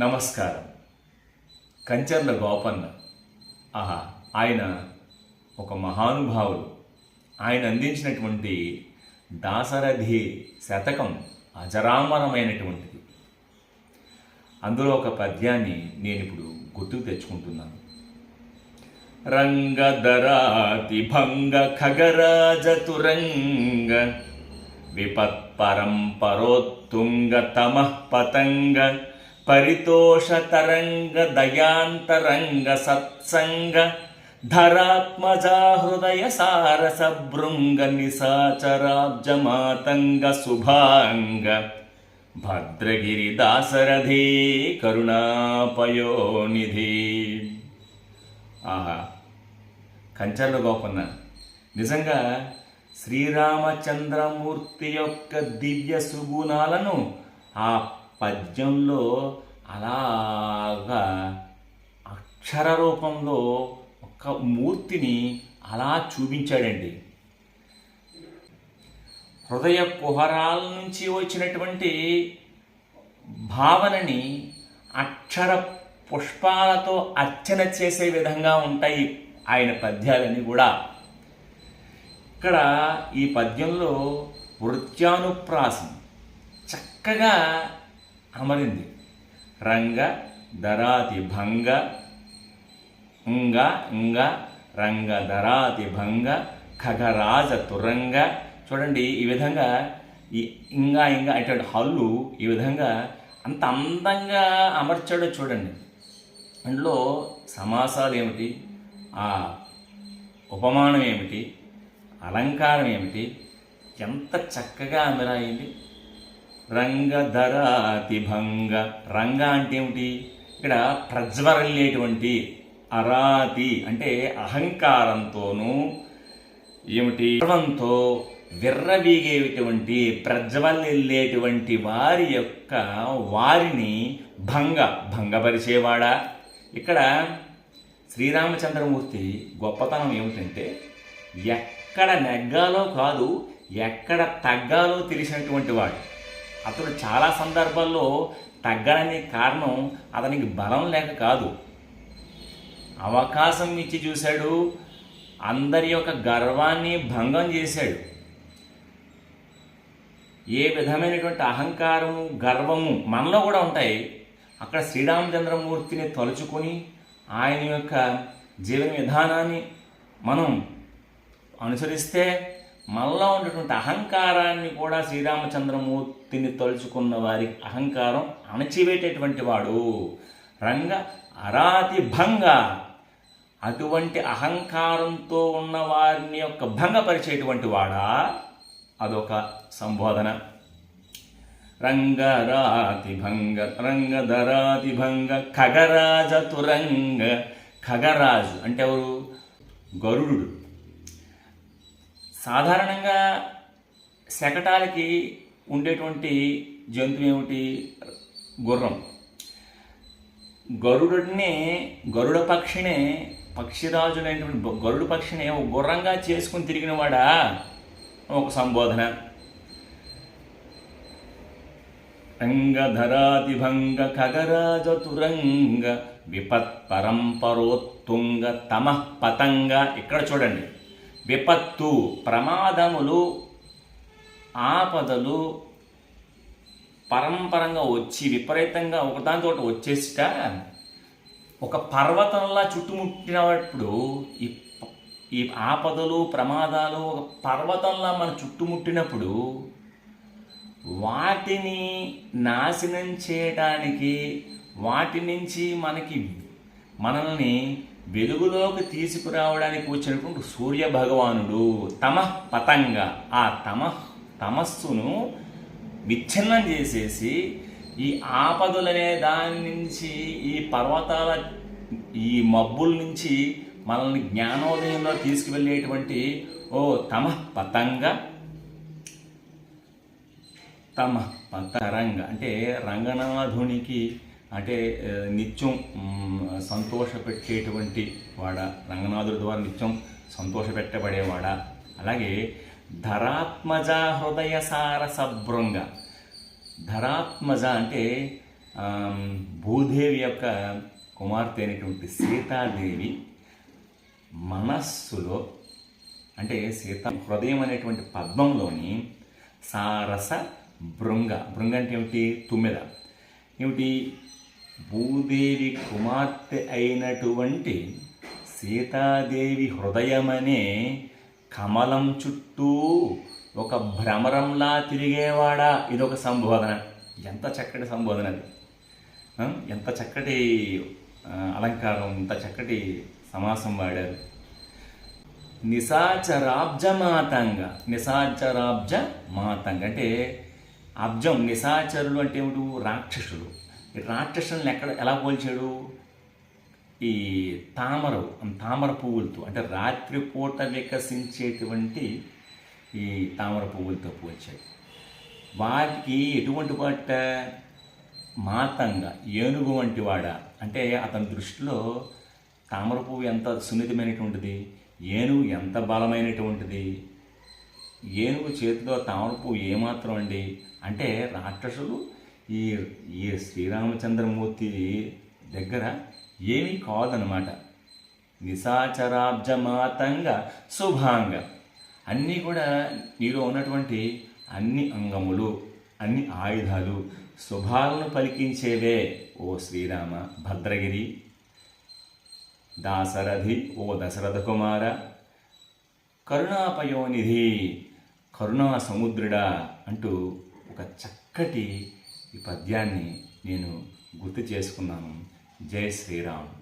నమస్కారం. కంచర్ల గోపన్న. ఆహా ఆయన ఒక మహానుభావుడు. ఆయన అందించినటువంటి దాసరథి శతకం అజరామరమైనటువంటిది. అందులో ఒక పద్యాన్ని నేను ఇప్పుడు గుర్తుకు తెచ్చుకుంటున్నాను. రంగధరాతి భంగ ఖగరాజతురంగ విపత్పరంపరోత్తుంగ తమః పతంగ పరితోషతరంగ దయాంతరంగ సత్సంగ ధరాత్మజాహృదయ సారస భృంగ శుభాంగ భద్రగిరి దాసరథి కరుణాపయోనిధి. ఆహా కంచర్ల గోపన్న నిజంగా శ్రీరామచంద్రమూర్తి యొక్క దివ్య సుగుణాలను ఆ పద్యంలో అలాగా అక్షర రూపంలో ఒక మూర్తిని అలా చూపించాడండి. హృదయ కుహరాల నుంచి వచ్చినటువంటి భావనని అక్షర పుష్పాలతో అర్చన చేసే విధంగా ఉంటాయి ఆయన పద్యాలన్నీ కూడా. ఇక్కడ ఈ పద్యంలో వృత్యానుప్రాసం చక్కగా అమరింది. రంగ ధరాతి భంగ ఉంగ ఇంగ రంగ దరాతి భంగ ఖగరాజ తురంగ. చూడండి ఈ విధంగా ఈ ఇంకా ఇంకా ఇటువంటి హల్లు ఈ విధంగా అంత అందంగా అమర్చాడో చూడండి. అందులో సమాసాలు ఏమిటి? ఆ ఉపమానం ఏమిటి? అలంకారం ఏమిటి? ఎంత చక్కగా అమరాయింది. రంగధరాతి భంగ రంగ అంటే ఏమిటి? ఇక్కడ ప్రజ్వరల్లేటువంటి అరాతి అంటే అహంకారంతోనూ ఏమిటి? గర్వంతో విర్రవీగేటువంటి ప్రజ్వలిల్లేటువంటి వారి యొక్క వారిని భంగ భంగపరిచేవాడా? ఇక్కడ శ్రీరామచంద్రమూర్తి గొప్పతనం ఏమిటంటే ఎక్కడ నెగ్గాలో కాదు ఎక్కడ తగ్గాలో తెలిసినటువంటి వాడు. అతడు చాలా సందర్భాల్లో తగ్గడానికి కారణం అతనికి బలం లేక కాదు. అవకాశం ఇచ్చి చూశాడు. అందరి యొక్క గర్వాన్ని భంగం చేశాడు. ఏ విధమైనటువంటి అహంకారము గర్వము మనలో కూడా ఉంటాయి. అక్కడ శ్రీరామచంద్రమూర్తిని తలుచుకొని ఆయన యొక్క జీవన విధానాన్ని మనం అనుసరిస్తే మనలో ఉన్నటువంటి అహంకారాన్ని కూడా శ్రీరామచంద్రమూర్తిని తలుచుకున్న వారి అహంకారం అణచివేటటువంటి వాడు. రంగ అరాతి భంగ. అటువంటి అహంకారంతో ఉన్న వారిని యొక్క భంగపరిచేటువంటి వాడా? అదొక సంబోధన. రంగరాతి భంగ రంగధరాతి భంగ ఖగరాజ తురంగ. ఖగరాజు అంటే ఎవరు? గరుడు. సాధారణంగా శకటాలకి ఉండేటువంటి జంతువు ఏమిటి? గుర్రం. గరుడునే గరుడ పక్షినే పక్షిరాజులైనటువంటి గరుడు పక్షిని ఒక గుర్రంగా చేసుకుని తిరిగినవాడా? ఒక సంబోధన. రంగధరాతిభంగ ఖగరాజ తురంగ విపత్ పరంపరోత్తుంగ తమః పతంగ ఇక్కడ చూడండి. విపత్తు ప్రమాదములు ఆపదలు పరంపరంగా వచ్చి విపరీతంగా ఒకదానితో వచ్చేసిట. ఒక పర్వతంలా చుట్టుముట్టినప్పుడు ఈ ఈ ఆపదలు ప్రమాదాలు ఒక పర్వతంలా మన చుట్టుముట్టినప్పుడు వాటిని నాశనం చేయడానికి వాటి నుంచి మనకి మనల్ని వెలుగులోకి తీసుకురావడానికి వచ్చినటువంటి సూర్య భగవానుడు తమ పతంగ ఆ తమ తమస్సును విచ్ఛిన్నం చేసేసి ఈ ఆపదలనే దాని నుంచి ఈ పర్వతాల ఈ మబ్బుల నుంచి మనల్ని జ్ఞానోదయంలో తీసుకువెళ్ళేటువంటి ఓ తమ పతంగ తమ పతరంగ అంటే రంగనాథునికి అంటే నిత్యం సంతోషపెట్టేటువంటి వాడ రంగనాథుడి ద్వారా నిత్యం సంతోషపెట్టబడేవాడ. అలాగే ధరాత్మజ హృదయ సారస భృంగ ధరాత్మజ అంటే భూదేవి యొక్క కుమార్తె అయినటువంటి సీతాదేవి మనస్సులో అంటే సీత హృదయం అనేటువంటి పద్మంలోని సారస భృంగ. భృంగ అంటే ఏమిటి? తుమ్మెద. ఏమిటి? భూదేవి కుమార్తె అయినటువంటి సీతాదేవి హృదయమనే కమలం చుట్టూ ఒక భ్రమరంలా తిరిగేవాడా? ఇదొక సంబోధన. ఎంత చక్కటి సంబోధన అది. ఎంత చక్కటి అలంకారం ఎంత చక్కటి సమాసం వాడారు. నిశాచరాబ్జ మాతంగ నిశాచరాబ్జ మాతంగ అంటే అబ్జం నిశాచరులు అంటే ఏమిటి? రాక్షసులు. రాక్షసులను ఎక్కడ ఎలా పోల్చాడు? ఈ తామర తామర పువ్వులతో అంటే రాత్రిపూట వికసించేటువంటి ఈ తామర పువ్వులతో పోల్చాడు. వాటికి ఎటువంటి పట్ట మాతంగ ఏనుగు వంటి వాడ. అంటే అతని దృష్టిలో తామర పువ్వు ఎంత సున్నితమైనటువంటిది ఏనుగు ఎంత బలమైనటువంటిది ఏనుగు చేతిలో తామర పువ్వు ఏమాత్రం అండి? అంటే రాక్షసులు ఈ ఈ శ్రీరామచంద్రమూర్తి దగ్గర ఏమీ కాదనమాట నిశాచరాబ్జమాతంగా శుభాంగ. అన్నీ కూడా నీలో ఉన్నటువంటి అన్ని అంగములు అన్ని ఆయుధాలు శుభాలను పలికించేవే ఓ శ్రీరామ భద్రగిరి. దాశరథి ఓ దశరథ కుమార. కరుణాపయోనిధి కరుణా సముద్రుడా అంటూ ఒక చక్కటి ఈ పద్యాన్ని నేను గుర్తు చేసుకున్నాను. జై శ్రీరామ్.